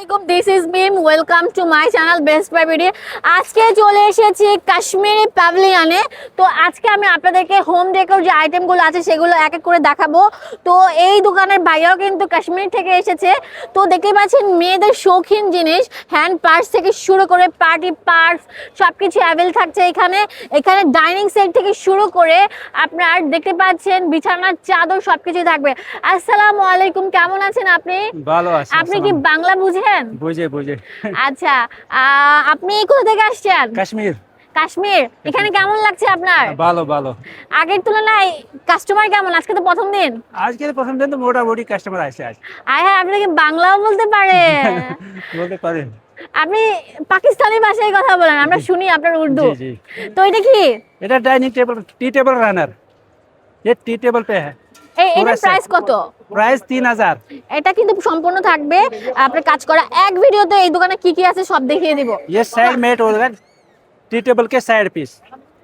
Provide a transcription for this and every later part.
আলাইকুম this is Mim welcome to my channel best প্রাইভেটি আজকে চলে এসেছি কাশ্মীরি প্যাভিলিয়নে তো আজকে আমি আপনাদেরকে হোম ডেকোর যে আইটেমগুলো আছে সেগুলো এক এক করে দেখাবো। তো এই দোকানের বাইরেও কিন্তু কাশ্মীর থেকে এসেছে। তো দেখতে পাচ্ছেন মেয়েদের শৌখিন জিনিস হ্যান্ড পার্স থেকে শুরু করে পার্টি পার্স সব কিছু অ্যাভেল থাকছে এখানে। এখানে ডাইনিং সেট থেকে শুরু করে আপনার দেখতে পাচ্ছেন বিছানার চাদর সব কিছুই থাকবে। আসসালামু আলাইকুম কেমন আছেন আপনি? ভালো আছে আপনি কি বাংলা বুঝছেন বুঝে বুঝে। আচ্ছা আপনি কোথা থেকে আসছেন? কাশ্মীর। কাশ্মীর? এখানে কেমন লাগছে আপনার? হ্যাঁ, ভালো ভালো। আগের তুলনায় কাস্টমার কেমন? আজকে তো প্রথম দিন। আজকে তো প্রথম দিন তো মোটামুটি কাস্টমার আসে আজ আয় হ্যাঁ আপনি কি বাংলাও বলতে পারেন। বলতে পারেন। আপনি পাকিস্তানি ভাষায় কথা বলেন আমরা শুনি আপনার উর্দু। তো এটা কি? এটা dining table tea table runner ये টি টেবিল পে হ্যাঁ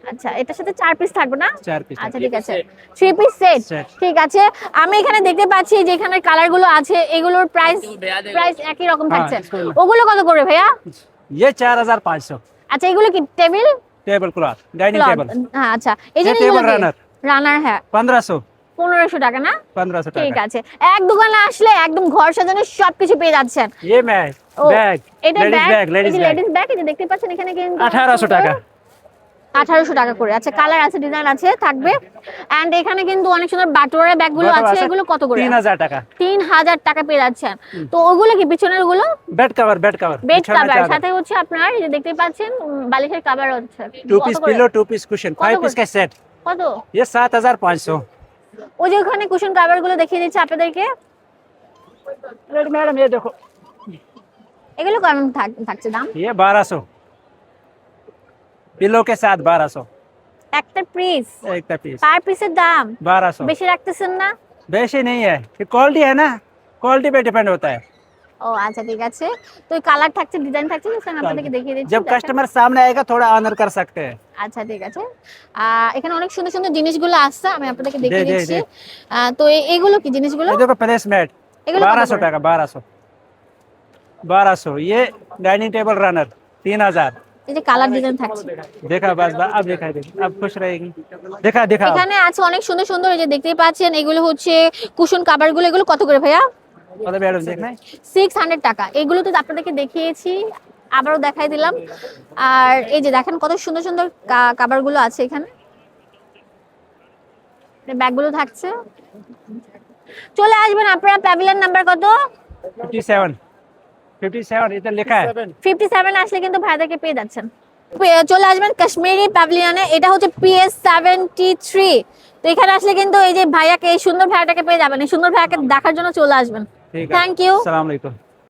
আচ্ছা, আচ্ছা, আমি এখানে দেখতে পাচ্ছি যে এখানে কালারগুলো আছে এগুলোর প্রাইস প্রাইস একই রকম থাকছে। ওগুলো কত করে ভাইয়া? চার হাজার পাঁচশো। আচ্ছা এগুলো কি table table cloth dining table হ্যাঁ আচ্ছা। এই যে টেবিল রানার রানার হ্যাঁ। 1500 পনেরোশো টাকা না? পনেরোশো ঠিক আছে। এক দোকানে আসলে একদম ঘর সাজানোর সবকিছু পেয়ে যাচ্ছেন। এটা ব্যাগ লেডিস ব্যাগ। দেখতে পাচ্ছেন এখানে কিন্তু 1800 টাকা। আঠারোশো টাকা করে। আচ্ছা কালার আছে ডিজাইন আছে থাকবে। অ্যান্ড এখানে কিন্তু অনেক সুন্দর বাটোয়ারা ব্যাগগুলো আছে এগুলো কত করে? 3000 টাকা। 3000 টাকা পেয়ে যাচ্ছেন। তো ওগুলো কি বিছানারগুলো bed cover bed cover. Bed cover সাথে হচ্ছে আপনার যে দেখতে পাচ্ছেন বালিশের কভার হচ্ছে। Two piece pillow two piece cushion five piece কা সেট কত? ये 7500 ওই যে ওখানে কুশন কাভার গুলো দেখিয়ে দিচ্ছে আপনাদেরকে मैडम ये देखो এগুলো কেমন থাক- থাকছে দাম ये बारह सौ पिलो के साथ बारह सौ একটা পিস एक पीस পার পিসের দাম बारह सौ বেশি রাখতেছেন না वैसे नहीं है ये क्वालिटी है ना क्वालिटी पे डिपेंड होता है ও আচ্ছা ঠিক আছে তো কালার থাকছে ডিজাইন থাকছে তো আমি আপনাদেরকে দেখিয়ে দিচ্ছি जब দেখেন। कस्टमर सामने आएगा थोड़ा ऑनर कर सकते हैं আচ্ছা ঠিক আছে আহ, এখানে অনেক সুন্দর সুন্দর জিনিসগুলো আসছে আমি আপনাদেরকে দেখিয়ে দে, দে, দিচ্ছি দে। আহ, তো এ- এগুলো কি জিনিসগুলো ये देखो प्लेसमेट এগুলো কত बारह सौ করে? टका बारह सौ बारह सौ ये डाइनिंग टेबल रनर तीन हजार এই যে কালার ডিজাইন থাকছে देखा बस बस, अब दिखाई दे अब खुश रहेगी देखा देखा अब। এখানে আছে অনেক সুন্দর সুন্দর এই যে দেখতেই পাচ্ছেন এগুলো হচ্ছে কুশন কাভার গুলো এগুলো কত করে ভাইয়া 600 টাকা। এগুলো তো আপনাদেরকে দেখিয়েছি আবারও দেখাই দিলাম। আর এই যে দেখেন কত সুন্দর সুন্দর কাভারগুলো আছে এখানে। মানে ব্যাগগুলো থাকছে। চলে আসবেন আপনারা প্যাভিলিয়ন নাম্বার কত? 57 57 এটা লেখা 57 আসলে কিন্তু ভাইদাকে পেয়ে যাচ্ছেন। চলে আসবেন কাশ্মীরি প্যাভিলিয়নে এটা হচ্ছে পিএস সেভেন্টি থ্রি তো এখানে আসলে কিন্তু এই যে ভাইয়াকে এই সুন্দর ভাইয়াটাকে পেয়ে যাবেন। এই সুন্দর ভাইয়াকে দেখার জন্য চলে আসবেন। ठीक है थैंक यू सलामकुम